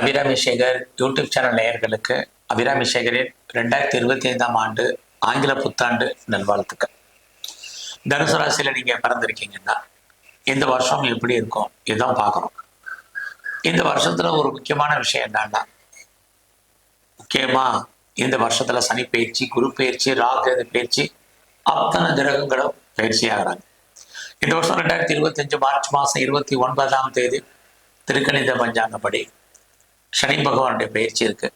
Abirami Sekar YouTube channel நேயர்களுக்கு அபிராமி சேகரின் ரெண்டாயிரத்தி இருபத்தி ஐந்தாம் ஆண்டு ஆங்கில புத்தாண்டு நல்வாழ்த்துக்கள். தனுசு ராசியில் நீங்கள் பிறந்திருக்கீங்கன்னா இந்த வருஷம் எப்படி இருக்கும்? இதுதான் பார்க்குறோம் இந்த வருஷத்துல ஒரு முக்கியமான விஷயம் என்னன்னா முக்கியமா இந்த வருஷத்துல சனி பயிற்சி குரு பயிற்சி ராகு பயிற்சி அத்தனை கிரகங்களும் பயிற்சி ஆகிறாங்க. இந்த வருஷம் ரெண்டாயிரத்தி இருபத்தஞ்சு மார்ச் மாதம் இருபத்தி ஒன்பதாம் தேதி திருக்கணித பஞ்சாங்கப்படி சனி பகவானுடைய பயிற்சி இருக்கு.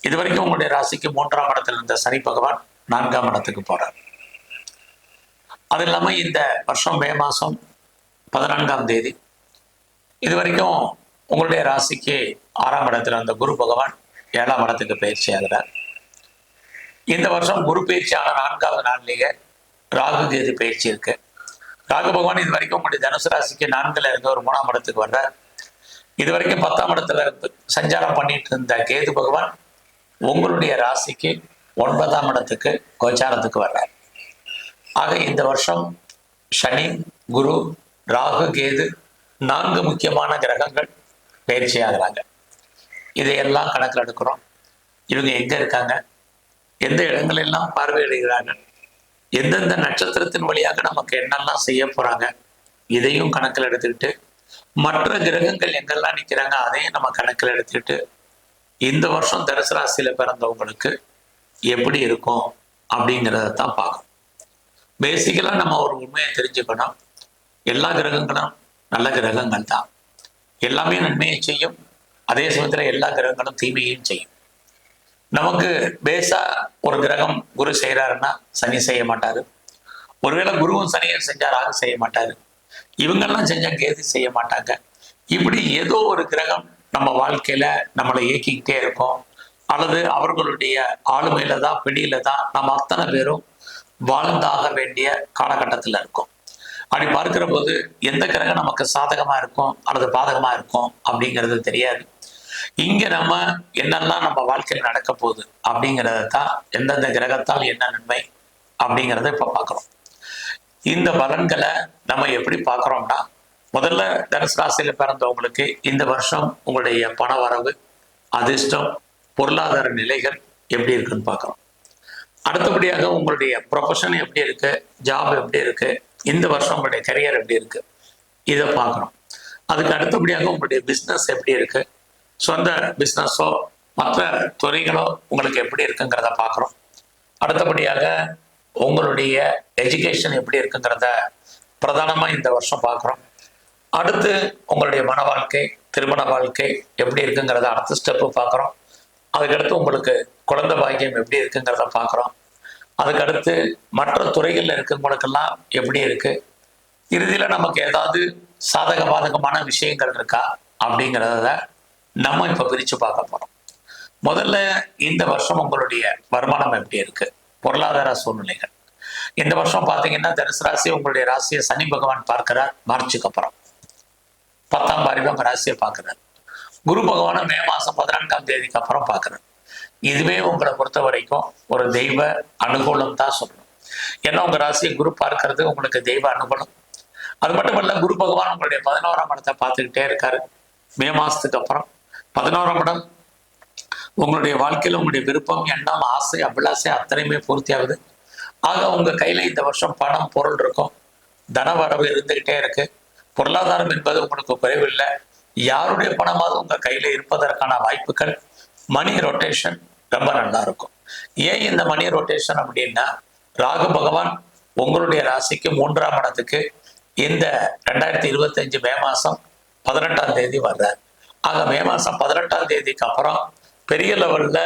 இது வரைக்கும் உங்களுடைய ராசிக்கு மூன்றாம் இடத்துல இருந்த சனி பகவான் நான்காம் இடத்துக்கு போறார். அது இல்லாம இந்த வருஷம் மே மாசம் பதினான்காம் தேதி. இது வரைக்கும் உங்களுடைய ராசிக்கு ஆறாம் இடத்துல இருந்த குரு பகவான் ஏழாம் இடத்துக்கு பயிற்சி ஆகிறார். இந்த வருஷம் குரு பயிற்சி நான்காவது நாள்லேயே ராகு கேது பயிற்சி இருக்கு. ராகு பகவான் இது வரைக்கும் உங்களுடைய தனுசு ராசிக்கு நான்குல இருந்து ஒரு மூணாம் இடத்துக்கு வர்றார். இது வரைக்கும் பத்தாம் இடத்துல இருந்து சஞ்சாரம் பண்ணிட்டு இருந்த கேது பகவான் உங்களுடைய ராசிக்கு ஒன்பதாம் இடத்துக்கு கோச்சாரத்துக்கு வர்றார். ஆக இந்த வருஷம் சனி குரு ராகு கேது நான்கு முக்கியமான கிரகங்கள் பயிற்சியாகிறாங்க. இதையெல்லாம் கணக்கில் எடுக்கிறோம் இவங்க எங்க இருக்காங்க? எந்த இடங்களெல்லாம் பார்வையிடுகிறாங்க? எந்தெந்த நட்சத்திரத்தின் வழியாக நமக்கு என்னெல்லாம் செய்ய போறாங்க? இதையும் கணக்கில் எடுத்துக்கிட்டு மற்ற கிரகங்கள் எங்கெல்லாம் நிற்கிறாங்க அதையும் நம்ம கணக்கில் எடுத்துக்கிட்டு இந்த வருஷம் தனுசு ராசியில் பிறந்தவங்களுக்கு எப்படி இருக்கும் அப்படிங்கிறத தான் பார்க்கணும். பேசிக்கலாக நம்ம ஒரு உண்மையை தெரிஞ்சுக்கணும். எல்லா கிரகங்களும் நல்ல கிரகங்கள் தான். எல்லாமே நன்மையை செய்யும். அதே சமயத்தில் எல்லா கிரகங்களும் தீமையையும் செய்யும். நமக்கு பேஸா ஒரு கிரகம் குரு செய்கிறாருன்னா சனி செய்ய மாட்டாரு. ஒருவேளை குருவும் சனியும் செஞ்சாராக செய்ய மாட்டார். இவங்கெல்லாம் செஞ்சா கேது செய்ய மாட்டாங்க? இப்படி ஏதோ ஒரு கிரகம் நம்ம வாழ்க்கையில நம்மளை இயக்கிக்கிட்டே இருக்கும். அல்லது அவர்களுடைய ஆளுமையில தான் பிடியில தான் நம்ம அத்தனை பேரும் வாழ்ந்தாக வேண்டிய காலகட்டத்தில் இருக்கும். அப்படி பார்க்கிற போது எந்த கிரகம் நமக்கு சாதகமா இருக்கும் அல்லது பாதகமா இருக்கும் அப்படிங்கிறது தெரியாது. இங்க நம்ம என்னெல்லாம் நம்ம வாழ்க்கையில் நடக்க போகுது அப்படிங்கிறத தான் எந்தெந்த கிரகத்தால் என்ன நன்மை அப்படிங்கிறத இப்ப பார்க்கணும் இந்த பலன்களை நம்ம எப்படி பார்க்குறோம்னா முதல்ல தனுசு ராசியில் பிறந்தவங்களுக்கு இந்த வருஷம் உங்களுடைய பண வரவு அதிர்ஷ்டம் பொருளாதார நிலைகள் எப்படி இருக்குன்னு பார்க்குறோம். அடுத்தபடியாக உங்களுடைய ப்ரொஃபஷன் எப்படி இருக்கு ஜாப் எப்படி இருக்கு இந்த வருஷம் உங்களுடைய கரியர் எப்படி இருக்கு இதை பார்க்குறோம். அதுக்கு அடுத்தபடியாக உங்களுடைய பிஸ்னஸ் எப்படி இருக்கு சொந்த பிஸ்னஸோ மற்ற துறைகளோ உங்களுக்கு எப்படி இருக்குங்கிறத பார்க்குறோம். அடுத்தபடியாக உங்களுடைய எஜுகேஷன் எப்படி இருக்குங்கிறத பிரதானமாக இந்த வருஷம் பார்க்குறோம். அடுத்து உங்களுடைய மன வாழ்க்கை திருமண வாழ்க்கை எப்படி இருக்குங்கிறத அடுத்த ஸ்டெப்பு பார்க்குறோம். அதுக்கடுத்து உங்களுக்கு குழந்தை பாக்கியம் எப்படி இருக்குங்கிறத பார்க்குறோம். அதுக்கடுத்து மற்ற துறைகளில் இருக்கிறவங்களுக்கெல்லாம் எப்படி இருக்கு? இறுதியில் நமக்கு ஏதாவது சாதக பாதகமான விஷயங்கள் இருக்கா? அப்படிங்கிறத நம்ம இப்போ பிரித்து பார்க்க போகிறோம் முதல்ல இந்த வருஷம் உங்களுடைய வருமானம் எப்படி இருக்கு? பொருளாதார சூழ்நிலைகள். இந்த வருஷம் பார்த்தீங்கன்னா தனுசு ராசி உங்களுடைய ராசியை சனி பகவான் பார்க்கிறார் மார்ச்சுக்கு அப்புறம். பத்தாம் பாரிவம் உங்க ராசியை பார்க்கிறார். குரு பகவானும் மே மாசம் பதினான்காம் தேதிக்கு அப்புறம் பார்க்கிறார். இதுவே உங்களை பொறுத்த வரைக்கும் ஒரு தெய்வ அனுகூலம் தான் சொல்லணும். ஏன்னா உங்க ராசியை குரு பார்க்கறது உங்களுக்கு தெய்வ அனுகூலம். அது மட்டும் இல்ல குரு பகவான் உங்களுடைய பதினோராம் இடத்தை பார்த்துக்கிட்டே இருக்காரு. மே மாசத்துக்கு அப்புறம் பதினோராம் இடம் உங்களுடைய வாழ்க்கையில் உங்களுடைய விருப்பம் எண்ணம் ஆசை அபிலாசை அத்தனையுமே பூர்த்தி ஆகுது ஆக உங்கள் கையில் இந்த வருஷம் பணம் பொருள் இருக்கும். தன வரவு இருந்துக்கிட்டே இருக்கு. பொருளாதாரம் என்பது உங்களுக்கு குறைவில்லை. யாருடைய பணமாவது உங்கள் கையில் இருப்பதற்கான வாய்ப்புகள் மணி ரொட்டேஷன் ரொம்ப நல்லா இருக்கும். ஏன் இந்த மணி ரொட்டேஷன் அப்படின்னா ராகு பகவான் உங்களுடைய ராசிக்கு மூன்றாம் இடத்துக்கு இந்த ரெண்டாயிரத்தி இருபத்தஞ்சு மே மாதம் பதினெட்டாம் தேதி வர்றார். ஆக மே மாதம் பதினெட்டாம் தேதிக்கு அப்புறம் பெரிய லெவல்ல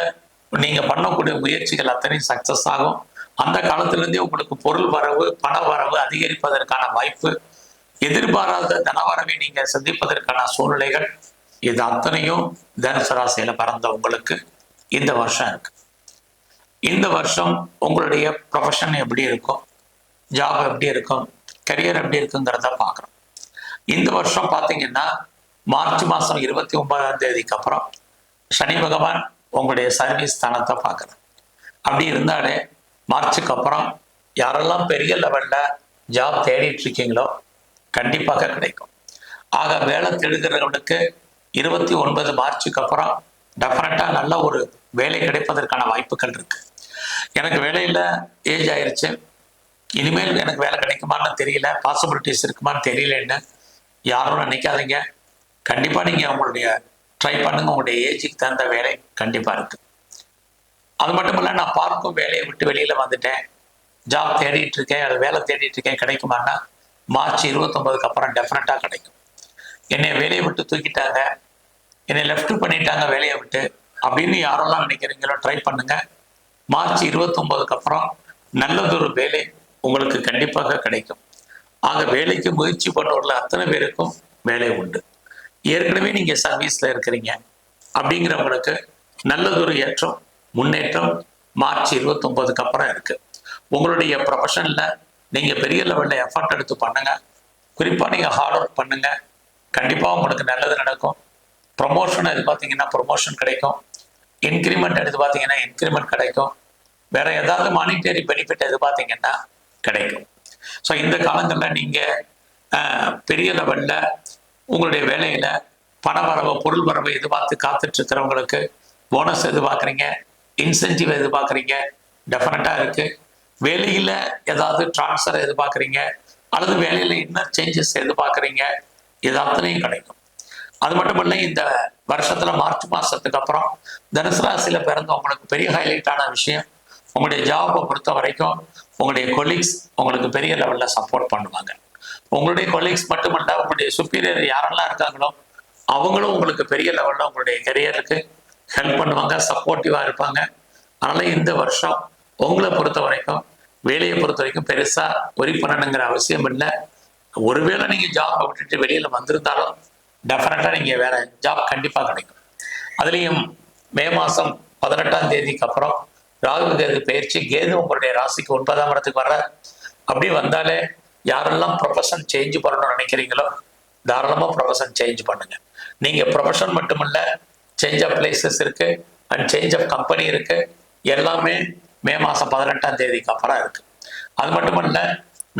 நீங்கள் பண்ணக்கூடிய முயற்சிகள் அத்தனையும் சக்சஸ் ஆகும். அந்த காலத்திலேருந்தே உங்களுக்கு பொருள் வரவு பண வரவு அதிகரிப்பதற்கான வாய்ப்பு எதிர்பாராத தனவரவை நீங்க சந்திப்பதற்கான சூழ்நிலைகள் இது அத்தனையும் தனுசு பறந்த பிறந்த உங்களுக்கு இந்த வருஷம் இருக்கு. இந்த வருஷம் உங்களுடைய ப்ரொஃபஷன் எப்படி இருக்கும்? ஜாப் எப்படி இருக்கும்? கரியர் எப்படி இருக்குங்கிறத பார்க்குறோம். இந்த வருஷம் பார்த்தீங்கன்னா மார்ச் மாதம் இருபத்தி ஒன்பதாம் தேதிக்கு அப்புறம் சனி பகவான் உங்களுடைய சர்வீஸ் ஸ்தானத்தை பார்க்குறேன் அப்படி இருந்தாலே மார்ச்சுக்கு அப்புறம் யாரெல்லாம் பெரிய லெவலில் ஜாப் தேடிட்டு இருக்கீங்களோ கண்டிப்பாக கிடைக்கும். ஆக வேலை தேடுகிறவனுக்கு இருபத்தி ஒன்பது மார்ச்சுக்கு அப்புறம் டெஃபினட்டாக நல்ல ஒரு வேலை கிடைப்பதற்கான வாய்ப்புகள் இருக்கு. எனக்கு வேலையில் ஏஜ் ஆயிடுச்சு இனிமேல் எனக்கு வேலை கிடைக்குமான்னு தெரியல. பாசிபிலிட்டிஸ் இருக்குமான்னு தெரியலன்னு யாரும் நினைக்காதீங்க. கண்டிப்பாக நீங்கள் உங்களுடைய ட்ரை பண்ணுங்க. உங்களுடைய ஏஜுக்கு தகுந்த வேலை கண்டிப்பாக இருக்கு. அது மட்டும் இல்லை நான் பார்க்கும் வேலையை விட்டு வெளியில் வந்துட்டேன். ஜாப் தேடிட்டு இருக்கேன். அது வேலை தேடிட்டு இருக்கேன். கிடைக்குமான்னா மார்ச் இருபத்தொம்பதுக்கு அப்புறம் டெஃபினட்டாக கிடைக்கும். என்னை வேலையை விட்டு தூக்கிட்டாங்க. என்னை லெஃப்ட் பண்ணிட்டாங்க வேலையை விட்டு. அப்படின்னு யாரெல்லாம் நினைக்கிறீங்களோ ட்ரை பண்ணுங்க. மார்ச் இருபத்தொன்பதுக்கு அப்புறம் நல்லதொரு வேலை உங்களுக்கு கண்டிப்பாக கிடைக்கும். ஆக வேலைக்கு முயற்சி பண்ணுறவர்கள் அத்தனை பேருக்கும் வேலை உண்டு. ஏற்கனவே நீங்க சர்வீஸ்ல இருக்கிறீங்க. அப்படிங்கிறவங்களுக்கு நல்லதொரு ஏற்றம் முன்னேற்றம் மார்ச் இருபத்தொன்பதுக்கு அப்புறம் இருக்கு. உங்களுடைய ப்ரொஃபஷனில் நீங்க பெரிய லெவலில் எஃபர்ட் எடுத்து பண்ணுங்க. குறிப்பா நீங்க ஹார்ட் ஒர்க் பண்ணுங்க. கண்டிப்பா உங்களுக்கு நல்லது நடக்கும். ப்ரொமோஷன் எது பார்த்தீங்கன்னா ப்ரொமோஷன் கிடைக்கும். இன்க்ரிமெண்ட் எதிர்பார்த்தீங்கன்னா இன்க்ரிமெண்ட் கிடைக்கும். வேற ஏதாவது மானிட்டரி பெனிஃபிட் எது பார்த்தீங்கன்னா கிடைக்கும். ஸோ இந்த காலங்களில் நீங்க ஆஹ், பெரிய லெவல்ல உங்களுடைய வேலையில் பண வரவு பொருள் வரவு எதிர்பார்த்து காத்துட்டு இருக்கிறவங்களுக்கு போனஸ் எதிர்பார்க்குறீங்க இன்சென்டிவ் எதிர்பார்க்குறீங்க டெஃபினட்டாக இருக்குது வேலையில் ஏதாவது ட்ரான்ஸ்ஃபர் எதிர்பார்க்குறீங்க அல்லது வேலையில் என்ன சேஞ்சஸ் எதிர்பார்க்குறீங்க இது கிடைக்கும். அது மட்டும் இல்லை இந்த வருஷத்தில் மார்ச் மாதத்துக்கு அப்புறம் தனுசு ராசியில பிறந்தவங்களுக்கு பெரிய ஹைலைட்டான விஷயம் உங்களுடைய ஜாபை பொறுத்த வரைக்கும் உங்களுடைய கொலீக்ஸ் உங்களுக்கு பெரிய லெவலில் சப்போர்ட் பண்ணுவாங்க. உங்களுடைய கொலீக்ஸ் மட்டுமல்ல உங்களுடைய சுப்பீரியர் யாரெல்லாம் இருக்காங்களோ அவங்களும் உங்களுக்கு பெரிய லெவலில் உங்களுடைய கெரியருக்கு ஹெல்ப் பண்ணுவாங்க சப்போர்ட்டிவாக இருப்பாங்க. அதனால் இந்த வருஷம் உங்களை பொறுத்த வரைக்கும் வேலையை பொறுத்த வரைக்கும் பெருசாக ஒரி பண்ணணுங்கிற அவசியம் இல்லை. ஒருவேளை நீங்கள் ஜாப் விட்டுட்டு வெளியில் வந்திருந்தாலும் டெஃபினட்டாக நீங்கள் வேற ஜாப் கண்டிப்பாக கிடைக்கும். அதுலேயும் மே மாதம் பதினெட்டாம் தேதிக்கு அப்புறம் ராகு கேது பயிற்சி கேது உங்களுடைய ராசிக்கு ஒன்பதாம் இடத்துக்கு வர அப்படி வந்தாலே யாரெல்லாம் ப்ரொஃபஷன் சேஞ்ச் பண்ணணும்னு நினைக்கிறீங்களோ தாராளமாக ப்ரொஃபஷன் சேஞ்ச் பண்ணுங்க. நீங்கள் ப்ரொஃபஷன் மட்டுமல்ல சேஞ்ச் ஆஃப் பிளேசஸ் இருக்கு அண்ட் சேஞ்ச் ஆஃப் கம்பெனி இருக்கு எல்லாமே மே மாதம் பதினெட்டாம் தேதிக்கு அப்புறம் இருக்கு. அது மட்டுமல்ல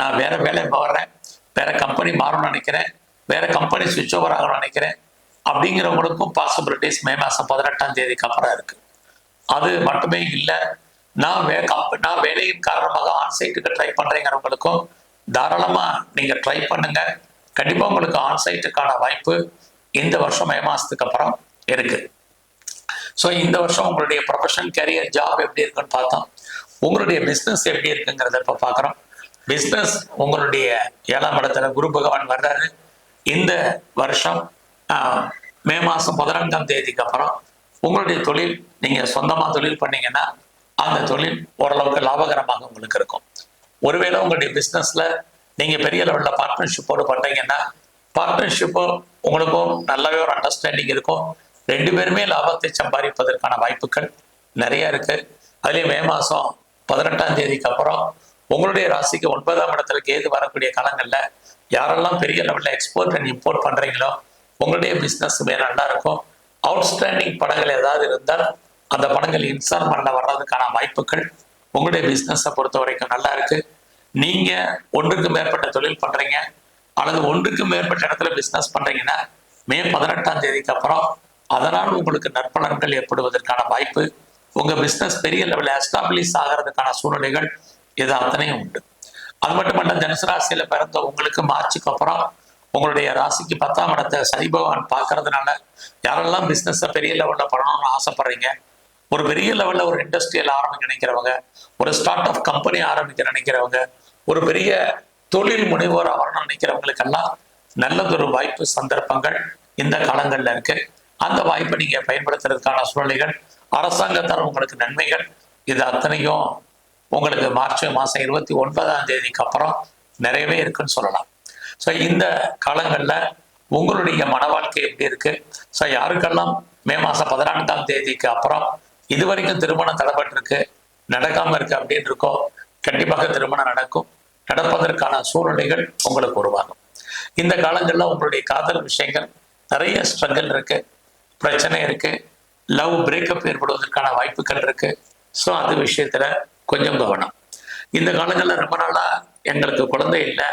நான் வேற வேலை வர்றேன் வேற கம்பெனி மாறணும்னு நினைக்கிறேன் வேற கம்பெனி சுவிட்ச் ஓவர் ஆகணும்னு நினைக்கிறேன் அப்படிங்கிறவங்களுக்கும் பாசிபிலிட்டிஸ் மே மாதம் பதினெட்டாம் தேதிக்கு அப்புறம் இருக்கு. அது மட்டுமே இல்லை நான் வே கம்ப நான் வேலையின் காரணமாக ஆன்சைட்டுக்கு ட்ரை பண்ணுறேங்கிறவங்களுக்கும் தாராளமா நீங்க ட்ரை பண்ணுங்க. கண்டிப்பா உங்களுக்கு ஆன்சைட்டுக்கான வாய்ப்பு இந்த வருஷம் மே மாசத்துக்கு அப்புறம் இருக்கு. ஸோ இந்த வருஷம் உங்களுடைய ப்ரொஃபஷன் கேரியர் ஜாப் எப்படி இருக்குன்னு பார்த்தோம். உங்களுடைய பிஸ்னஸ் எப்படி இருக்குங்கிறத இப்போ பார்க்குறோம் பிஸ்னஸ் உங்களுடைய ஏழாம் இடத்துல குரு பகவான் வர்றாரு. இந்த வருஷம் ஆஹ், மே மாதம் பதினான்காம் தேதிக்கு அப்புறம் உங்களுடைய தொழில் நீங்கள் சொந்தமாக தொழில் பண்ணீங்கன்னா அந்த தொழில் ஓரளவுக்கு லாபகரமாக உங்களுக்கு இருக்கும். ஒருவேளை உங்களுடைய பிஸ்னஸில் நீங்கள் பெரிய லெவலில் பார்ட்னர்ஷிப்போடு பண்ணுறீங்கன்னா பார்ட்னர்ஷிப்போ உங்களுக்கும் நல்லாவே ஒரு அண்டர்ஸ்டாண்டிங் இருக்கும். ரெண்டு பேருமே லாபத்தை சம்பாதிப்பதற்கான வாய்ப்புகள் நிறைய இருக்கு. அதுலேயும் மே மாதம் பதினெட்டாம் தேதிக்கு அப்புறம் உங்களுடைய ராசிக்கு ஒன்பதாம் இடத்துல கேது வரக்கூடிய காலங்களில் யாரெல்லாம் பெரிய லெவலில் எக்ஸ்போர்ட் அண்ட் இம்போர்ட் பண்ணுறீங்களோ உங்களுடைய பிஸ்னஸுமே நல்லா இருக்கும். அவுட்ஸ்டாண்டிங் படங்கள் ஏதாவது இருந்தால் அந்த படங்கள் இன்ஸ்டால்மெண்ட்ல வர்றதுக்கான வாய்ப்புகள் உங்களுடைய பிஸ்னஸை பொறுத்த வரைக்கும் நல்லா இருக்கு. நீங்க ஒன்றுக்கு மேற்பட்ட தொழில் பண்றீங்க. அல்லது ஒன்றுக்கு மேற்பட்ட இடத்துல பிஸ்னஸ் பண்றீங்கன்னா மே பதினெட்டாம் தேதிக்கு அப்புறம் அதனால் உங்களுக்கு நற்பலன்கள் ஏற்படுவதற்கான வாய்ப்பு உங்க பிஸ்னஸ் பெரிய லெவலில் எஸ்டாப்ளிஷ் ஆகிறதுக்கான சூழ்நிலைகள் இது அத்தனையும் உண்டு. அது மட்டுமல்ல தனுசு ராசியில பிறந்த உங்களுக்கு மார்ச்சுக்கு அப்புறம் உங்களுடைய ராசிக்கு பத்தாம் இடத்தை சனி பகவான் பார்க்கறதுனால யாரெல்லாம் பிஸ்னஸை பெரிய லெவலில் பண்ணணும்னு ஆசைப்படுறீங்க ஒரு பெரிய லெவலில் ஒரு இண்டஸ்ட்ரியல் ஆரம்பிக்க நினைக்கிறவங்க ஒரு ஸ்டார்ட் அப் கம்பெனி ஆரம்பிக்க நினைக்கிறவங்க ஒரு பெரிய தொழில் முனைவோர் ஆகணும்னு நினைக்கிறவங்களுக்கெல்லாம் நல்லதொரு வாய்ப்பு சந்தர்ப்பங்கள் இந்த காலங்கள்ல இருக்கு. அந்த வாய்ப்பை நீங்க பயன்படுத்துறதுக்கான சூழ்நிலைகள் அரசாங்கத்தால் உங்களுக்கு நன்மைகள். இது அத்தனையும் உங்களுக்கு மார்ச் மாசம் இருபத்தி ஒன்பதாம் தேதிக்கு அப்புறம் நிறையவே இருக்குன்னு சொல்லலாம். ஸோ இந்த காலங்களில் உங்களுடைய மன வாழ்க்கை எப்படி இருக்கு? ஸோ யாருக்கெல்லாம் மே மாசம் பதினான்காம் தேதிக்கு அப்புறம் இது வரைக்கும் திருமணம் தடைப்பட்டிருக்கு. நடக்காம இருக்கு அப்படின்னு இருக்கோ கண்டிப்பாக திருமணம் நடக்கும். நடப்பதற்கான சூழ்நிலைகள் உங்களுக்கு உருவாகும். இந்த காலங்களில் உங்களுடைய காதல் விஷயங்கள் நிறைய ஸ்ட்ரகிள் இருக்கு. பிரச்சனை இருக்கு. லவ் பிரேக்கப் ஏற்படுவதற்கான வாய்ப்புகள் இருக்கு. ஸோ அது விஷயத்துல கொஞ்சம் கவனம். இந்த காலங்களில் ரொம்ப நாளா எங்களுக்கு குழந்தை இல்லை.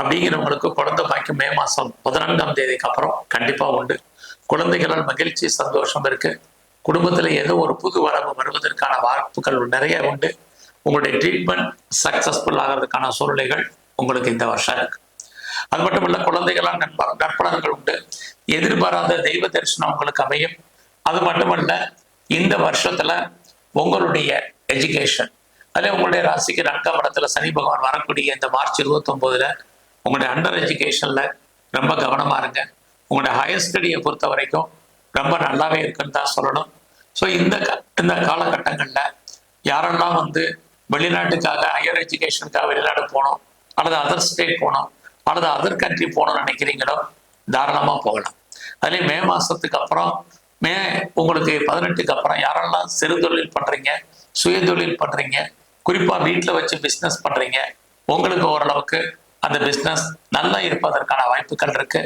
அப்படிங்கிறவங்களுக்கு குழந்தை பாய்க்கும் மே மாசம் பதினான்காம் தேதிக்கு அப்புறம் கண்டிப்பா உண்டு. குழந்தைகளால் மகிழ்ச்சி சந்தோஷம் இருக்கு. குடும்பத்தில் ஏதோ ஒரு புது வரவு வருவதற்கான வாய்ப்புகள் நிறைய உண்டு. உங்களுடைய ட்ரீட்மெண்ட் சக்சஸ்ஃபுல் ஆகிறதுக்கான சூழ்நிலைகள் உங்களுக்கு இந்த வருஷம் இருக்கு. அது மட்டும் இல்ல குழந்தைகளால் நண்ப நற்பலன்கள் உண்டு. எதிர்பாராத தெய்வ தரிசனம் உங்களுக்கு அமையும். அது மட்டுமல்ல இந்த வருஷத்துல உங்களுடைய எஜுகேஷன் அதில் உங்களுடைய ராசிக்கு நான்காம் இடத்துல சனி பகவான் வரக்கூடிய இந்த மார்ச் இருபத்தி உங்களுடைய அண்டர் எஜுகேஷன்ல ரொம்ப கவனமா இருங்க. உங்களுடைய ஹையர் ஸ்டடியை பொறுத்த வரைக்கும் ரொம்ப நல்லாவே இருக்குன்னு தான் சொல்லணும். ஸோ இந்த க- இந்த காலகட்டங்களில் யாரெல்லாம் வந்து வெளிநாட்டுக்காக ஹையர் எஜுகேஷனுக்காக வெளிநாடு போகணும் அல்லது அதர் ஸ்டேட் போகணும் அல்லது அதர் கண்ட்ரி போகணும்னு நினைக்கிறீங்களோ தாராளமாக போகலாம். அதுலேயும் மே மாதத்துக்கு அப்புறம் மே உங்களுக்கு பதினெட்டுக்கு அப்புறம் யாரெல்லாம் சிறு தொழில் பண்ணுறீங்க சுய தொழில் பண்ணுறீங்க குறிப்பாக வீட்டில் வச்சு பிஸ்னஸ் பண்ணுறீங்க உங்களுக்கு ஓரளவுக்கு அந்த பிஸ்னஸ் நல்லா இருப்பதற்கான வாய்ப்புகள் இருக்கு.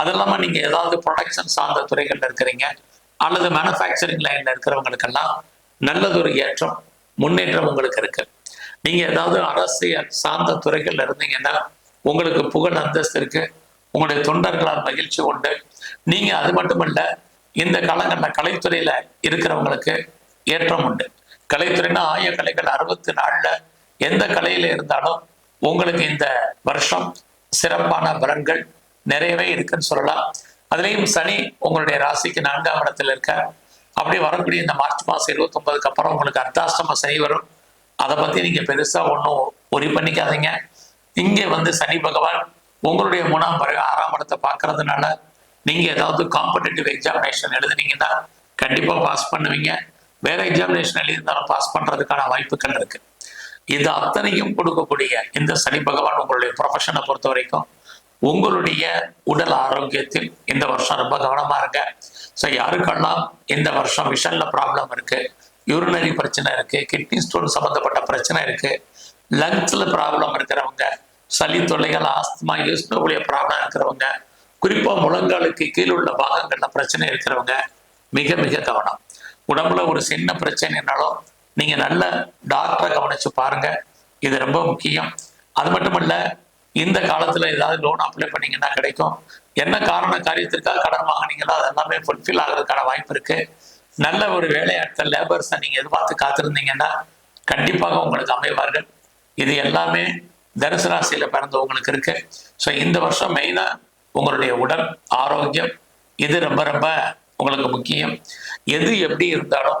அது இல்லாமல் நீங்கள் ஏதாவது ப்ரொடக்ஷன் சார்ந்த துறைகளில் இருக்கிறீங்க அல்லது மேனுஃபேக்சரிங் லைனில் இருக்கிறவங்களுக்கெல்லாம் நல்லதொரு ஏற்றம் முன்னேற்றம் உங்களுக்கு இருக்கு. நீங்கள் ஏதாவது அரசியல் சார்ந்த துறைகளில் இருந்தீங்கன்னா உங்களுக்கு புகழ் அந்தஸ்து இருக்கு உங்களுடைய தொண்டர்களால் மகிழ்ச்சி உண்டு. நீங்கள் அது மட்டுமல்ல இந்த காலங்களில் கலைத்துறையில் இருக்கிறவங்களுக்கு ஏற்றம் உண்டு. கலைத்துறைனா ஆய கலைகள் அறுபத்தி நாளில் எந்த கலையில் இருந்தாலும் உங்களுக்கு இந்த வருஷம் சிறப்பான பலன்கள் நிறையவே இருக்குன்னு சொல்லலாம். அதுலேயும் சனி உங்களுடைய ராசிக்கு நான்காம் இடத்துல இருக்க அப்படி வரக்கூடிய இந்த மார்ச் மாதம் இருபத்தொன்பதுக்கு அப்புறம் உங்களுக்கு அர்த்தாஷ்டம சனி வரும். அதை பற்றி நீங்கள் பெருசாக ஒன்றும் ஒரி பண்ணிக்காதீங்க. இங்கே வந்து சனி பகவான் உங்களுடைய மூணாம் பிறகு ஆறாம் இடத்தை பார்க்கறதுனால நீங்கள் ஏதாவது காம்படிட்டிவ் எக்ஸாமினேஷன் எழுதுனீங்கன்னா கண்டிப்பாக பாஸ் பண்ணுவீங்க. வேற எக்ஸாமினேஷன் எழுதியிருந்தாலும் பாஸ் பண்ணுறதுக்கான வாய்ப்புகள் இருக்கு. இது அத்தனையும் கொடுக்கக்கூடிய இந்த சனி பகவான் உங்களுடைய ப்ரொஃபஷனை பொறுத்த வரைக்கும் உங்களுடைய உடல் ஆரோக்கியத்தில் இந்த வருஷம் ரொம்ப கவனமா இருங்க. ஸோ யாருக்கெல்லாம் இந்த வருஷம் விஷன்ல ப்ராப்ளம் இருக்கு யூரினரி பிரச்சனை இருக்கு கிட்னி ஸ்டோன் சம்பந்தப்பட்ட பிரச்சனை இருக்கு லங்ஸ்ல ப்ராப்ளம் இருக்கிறவங்க சளி தொல்லைகள் ஆஸ்துமா யூஸ்னோடைய ப்ராப்ளம் இருக்கிறவங்க குறிப்பா முழங்காலுக்கு கீழ் உள்ள பாகங்கள்ல பிரச்சனை இருக்கிறவங்க மிக மிக கவனம். உடம்புல ஒரு சின்ன பிரச்சனைனாலும் நீங்க நல்ல டாக்டரை கவனிச்சு பாருங்க. இது ரொம்ப முக்கியம். அது மட்டுமல்ல இந்த காலத்துல ஏதாவது லோன் அப்ளை பண்ணீங்கன்னா கிடைக்கும். என்ன காரண காரியத்திற்காக கடன் வாங்கினீங்களோ அது எல்லாமே ஃபுல்ஃபில் ஆகிறதுக்கான வாய்ப்பு இருக்கு. நல்ல ஒரு வேலையாட்கள் லேபர்ஸை நீங்க எதிர்பார்த்து காத்திருந்தீங்கன்னா கண்டிப்பாக உங்களுக்கு அமைவார்கள். இது எல்லாமே தனுசு ராசியில பிறந்தவங்களுக்கு இருக்கு. ஸோ இந்த வருஷம் மெயினா உங்களுடைய உடல் ஆரோக்கியம் இது ரொம்ப ரொம்ப உங்களுக்கு முக்கியம். எது எப்படி இருந்தாலும்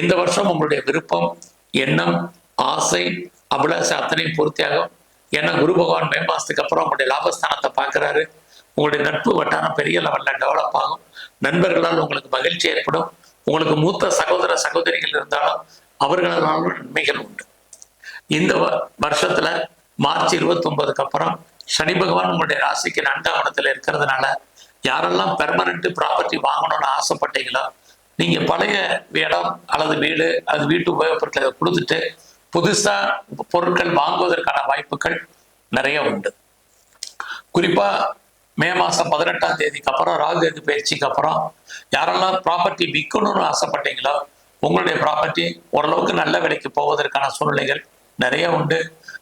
இந்த வருஷம் உங்களுடைய விருப்பம் எண்ணம் ஆசை அபிலாசை அத்தனையும் பூர்த்தியாகும். ஏன்னா குரு பகவான் மே மாசத்துக்கு அப்புறம் உங்களுடைய லாபஸ்தானத்தை பார்க்குறாரு. உங்களுடைய நட்பு வட்டாரம் பெரிய லெவல்ல டெவலப் ஆகும். நண்பர்களால் உங்களுக்கு மகிழ்ச்சி ஏற்படும். உங்களுக்கு மூத்த சகோதர சகோதரிகள் இருந்தாலும் அவர்களாலும் நன்மைகள் உண்டு. இந்த வ- வருஷத்துல மார்ச் இருபத்தி ஒன்பதுக்கு அப்புறம் சனி பகவான் உங்களுடைய ராசிக்கு ரெண்டாம் இடத்துல இருக்கிறதுனால யாரெல்லாம் பெர்மனண்ட் ப்ராப்பர்ட்டி வாங்கணும்னு ஆசைப்பட்டீங்களோ நீங்க பழைய இடம் அல்லது வீடு அது வீட்டு உபயோகப்படுத்த கொடுத்துட்டு புதுசா பொருட்கள் வாங்குவதற்கான வாய்ப்புகள் நிறைய உண்டு. குறிப்பா மே மாசம் பதினெட்டாம் தேதிக்கு அப்புறம் ராகு பயிற்சிக்கு அப்புறம் யாரெல்லாம் ப்ராப்பர்ட்டி விற்கணும்னு ஆசைப்பட்டீங்களோ உங்களுடைய ப்ராப்பர்ட்டி ஓரளவுக்கு நல்ல விலைக்கு போவதற்கான சூழ்நிலைகள் நிறைய உண்டு.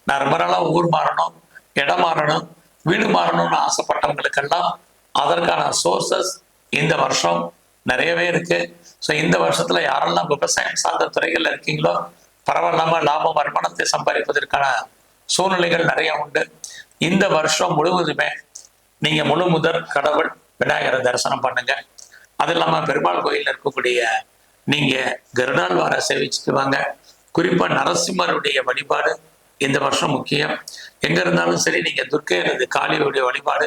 நான் ரொம்ப நாளாக ஊர் மாறணும் இடம் மாறணும் வீடு மாறணும்னு ஆசைப்பட்டவங்களுக்கெல்லாம் அதற்கான சோர்சஸ் இந்த வருஷம் நிறையவே இருக்கு. ஸோ இந்த வருஷத்துல யாரெல்லாம் விவசாயம் சார்ந்த துறைகள்ல இருக்கீங்களோ பரவாயில்லாம லாபம் வருமானத்தை சம்பாதிப்பதற்கான சூழ்நிலைகள் நிறைய உண்டு. இந்த வருஷம் முழுவதுமே நீங்க முழு முதற் கடவுள் விநாயகரை தரிசனம் பண்ணுங்க. அது இல்லாம பெருமாள் கோயிலில் இருக்கக்கூடிய நீங்க கருடாழ்வார சேவிச்சுட்டு வாங்க. குறிப்பா நரசிம்மருடைய வழிபாடு இந்த வருஷம் முக்கியம். எங்க இருந்தாலும் சரி நீங்க துர்க்கை அல்லது காளியுடைய வழிபாடு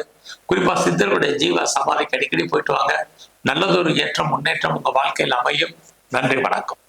குறிப்பா சித்தருடைய ஜீவ சமாதிக்கு அடிக்கடி போயிட்டு வாங்க. நல்லதொரு ஏற்றம் முன்னேற்றம் உங்க வாழ்க்கையில் அமையும். நன்றி வணக்கம்.